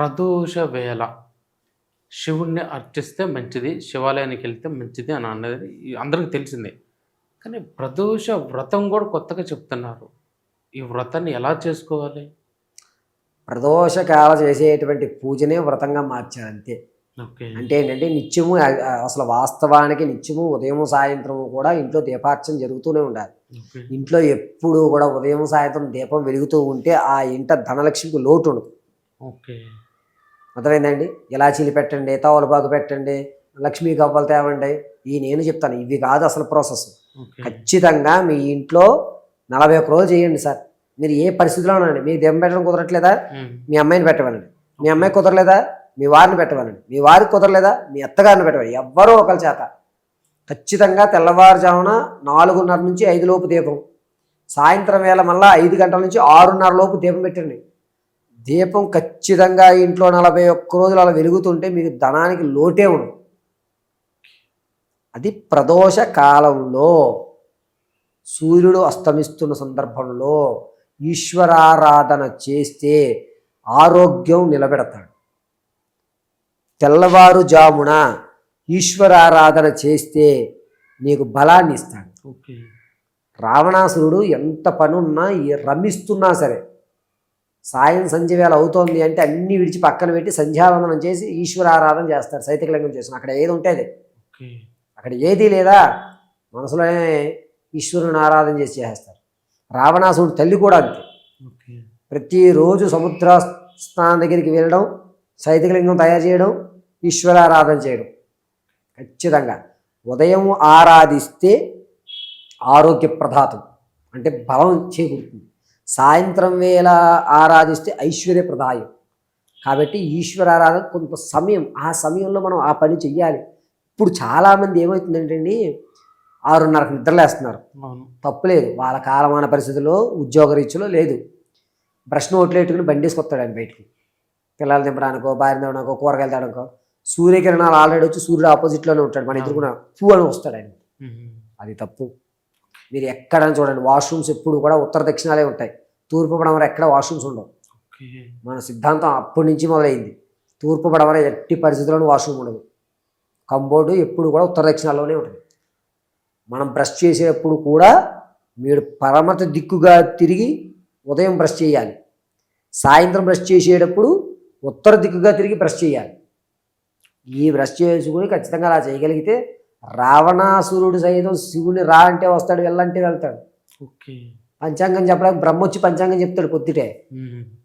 ప్రదోష వేళ. శివుణ్ణి అర్చిస్తే మంచిది శివాలయానికి వెళ్తే మంచిది అని అన్నది అందరికీ తెలిసిందే. కానీ ప్రదోష వ్రతం కూడా కొత్తగా చెప్తున్నారు. ఈ వ్రతాన్ని ఎలా చేసుకోవాలి? ప్రదోషకాల చేసేటువంటి పూజనే వ్రతంగా మార్చారు అంతే. ఓకే. అంటే ఏంటంటే నిత్యము అసలు వాస్తవానికి నిత్యము ఉదయం సాయంత్రం కూడా ఇంట్లో దీపార్చన జరుగుతూనే ఉండాలి. ఇంట్లో ఎప్పుడు కూడా ఉదయం సాయంత్రం దీపం వెలుగుతూ ఉంటే ఆ ఇంట ధనలక్ష్మికి లోటు ఉండదు. ఓకే. అర్థమైందండి? ఇలాచీలు పెట్టండి తవలపాకు పెట్టండి లక్ష్మీ గవ్వలు తేవండి. ఈ నేను చెప్తాను ఇవి కాదు అసలు ప్రాసెస్. ఖచ్చితంగా మీ ఇంట్లో నలభై ఒక్క రోజులు చేయండి సార్. మీరు ఏ పరిస్థితిలో ఉండండి మీకు దెబ్బ పెట్టడం కుదరట్లేదా. మీ అమ్మాయిని పెట్టవాలండి మీ అమ్మాయి కుదరలేదా? మీ వారిని పెట్టవాలండి మీ వారికి కుదరలేదా? మీ అత్తగారిని పెట్టవాలి ఎవ్వరూ ఒకరి చేత. ఖచ్చితంగా తెల్లవారుజామున నాలుగున్నర నుంచి ఐదు లోపు దీపం. సాయంత్రం వేళ మళ్ళీ ఐదు గంటల నుంచి ఆరున్నర లోపు దీపం పెట్టండి. దీపం ఖచ్చితంగా ఇంట్లో నలభై ఒక్క రోజులు అలా వెలుగుతుంటే మీకు ధనానికి లోటే ఉండదు. అది ప్రదోష కాలంలో సూర్యుడు అస్తమిస్తున్న సందర్భంలో ఈశ్వరారాధన చేస్తే ఆరోగ్యం నిలబెడతాడు. తెల్లవారుజామున ఈశ్వరారాధన చేస్తే నీకు బలాన్ని ఇస్తాడు. ఓకే. రావణాసురుడు ఎంత పనున్నా రమిస్తున్నా సరే సాయం సంధ్య వేళ అవుతోంది అంటే అన్నీ విడిచి పక్కన పెట్టి సంధ్యావందనం చేసి ఈశ్వరారాధన చేస్తాడు సైతికలింగం చేసిన అక్కడ ఏది ఉంటే అది. అక్కడ ఏదీ లేదా మనసులోనే ఈశ్వరుని ఆరాధన చేసి చేస్తారు రావణాసురుడు తల్లి కూడా అంతే. ప్రతిరోజు సముద్ర స్నానం దగ్గరికి వెళ్ళడం సైతికలింగం తయారు చేయడం ఈశ్వరారాధన చేయడం. ఖచ్చితంగా. ఉదయం ఆరాధిస్తే ఆరోగ్య ప్రదాతం అంటే బలం చేకూరుతుంది. సాయంత్రం వేళ ఆరాధిస్తే ఐశ్వర్య ప్రదాయం కాబట్టి ఈశ్వరారాధన కొంత సమయం ఆ సమయంలో మనం ఆ పని చెయ్యాలి. ఇప్పుడు చాలామంది ఏమవుతుందంటే అండి ఆరున్నరకు నిద్రలేస్తున్నారు. తప్పులేదు. వాళ్ళ కాలమాన పరిస్థితుల్లో ఉద్యోగ రీత్యలో లేదు. బ్రష్ నోట్లు పెట్టుకుని బండేసుకొస్తాడు ఆయన బయటికి. పిల్లలు దింపడానికో భార్య దింపడానికో కూరగాయలు తేడానికో సూర్యకిరణాలు ఆల్రెడీ వచ్చి సూర్యుడు ఆపోజిట్లోనే ఉంటాడు. మన కూడా పూ అని వస్తాడు ఆయన. అది తప్పు. మీరు ఎక్కడని చూడండి వాష్రూమ్స్ ఎప్పుడు కూడా ఉత్తర దక్షిణాలే ఉంటాయి. తూర్పు పడమర ఎక్కడ వాష్రూమ్స్ ఉండవు. మన సిద్ధాంతం అప్పటి నుంచి మొదలైంది. తూర్పు పడమర ఎట్టి పరిస్థితుల్లోనూ వాష్రూమ్ ఉండదు. కంబోర్డు ఎప్పుడు కూడా ఉత్తర దక్షిణాల్లోనే ఉంటుంది. మనం బ్రష్ చేసేటప్పుడు కూడా మీరు పరమత దిక్కుగా తిరిగి ఉదయం బ్రష్ చేయాలి. సాయంత్రం బ్రష్ చేసేటప్పుడు ఉత్తర దిక్కుగా తిరిగి బ్రష్ చేయాలి. ఈ బ్రష్ చేసుకుని ఖచ్చితంగా అలా చేయగలిగితే రావణాసురుడు సైతం శివుని రా అంటే వస్తాడు వెళ్ళంటే వెళ్తాడు. ఓకే. పంచాంగం చెప్పడానికి బ్రహ్మ వచ్చి పంచాంగం చెప్తాడు పొద్దుటే.